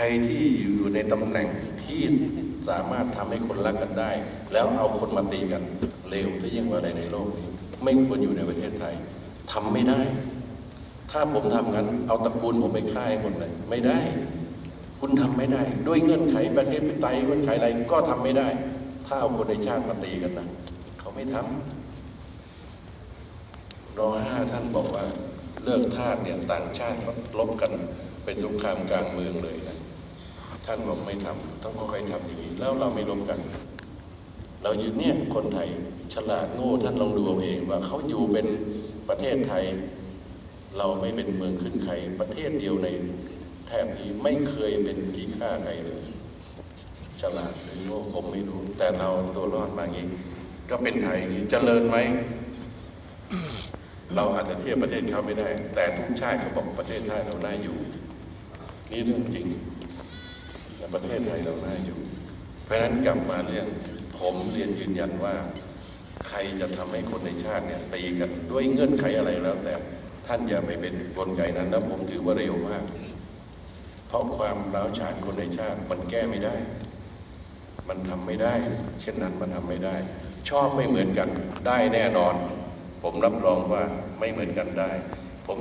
รที่อยู่ในตำแหน่งที่สามารถทำให้คนรักกันได้ แล้วเอาคนมาตีกันเลวที่ยิ่งกว่าใดในโลกนี้ไม่ควรอยู่ในประเทศไทยทำไม่ได้ ถ้าผมทำงั้น เอาตระกูลผมไปฆ่าให้หมดเลยไม่ได้ คุณทำไม่ได้ ด้วยเงื่อนไขประเทศไทยเงื่อนไขอะไรก็ทำไม่ได้ ถ้าเอาคนในชาติมาตีกันนะเขาไม่ทำรอห้าท่านบอกว่าเลิกทาสเนี่ยต่างชาติเขาลบกันเป็นสงครามกลางเมืองเลยนะ ท่านบอกไม่ทำต้องค่อยๆทำอย่างนี้แล้วเราไม่ลบกัน เราอยู่เนี่ยคนไทยฉลาดโง่ท่านลองดูเอาเองว่าเขาอยู่เป็นประเทศไทย เราไม่เป็นเมืองขึ้นใครประเทศเดียวในแถบนี้ไม่เคยเป็นที่ฆ่าใครเลยฉลาดหรือโง่ผมไม่รู้ แต่เราตัวรอดมาอย่างนี้ก็เป็นไทยอย่างนี้เจริญไหมเราอาจจะเทียบประเทศเขาไม่ได้ แต่ทุกชาติเขาบอกประเทศไทยเราน่าอยู่ นี่เรื่องจริง ประเทศไทยเราน่าอยู่ เพราะฉะนั้นกลับมาเรื่องผมเรียนยืนยันว่า ใครจะทำให้คนในชาติเนี่ยตีกันด้วยเงื่อนไขอะไรแล้ว แต่ท่านอย่าไปเป็นกลไกนั้นแล้วผมถือว่าเร็วมาก เพราะความร้าวฉานคนในชาติมันแก้ไม่ได้ มันทำไม่ได้ เช่นนั้นมันทำไม่ได้ ชอบไม่เหมือนกันได้แน่นอน ผมรับรองว่าไม่เหมือนกันได้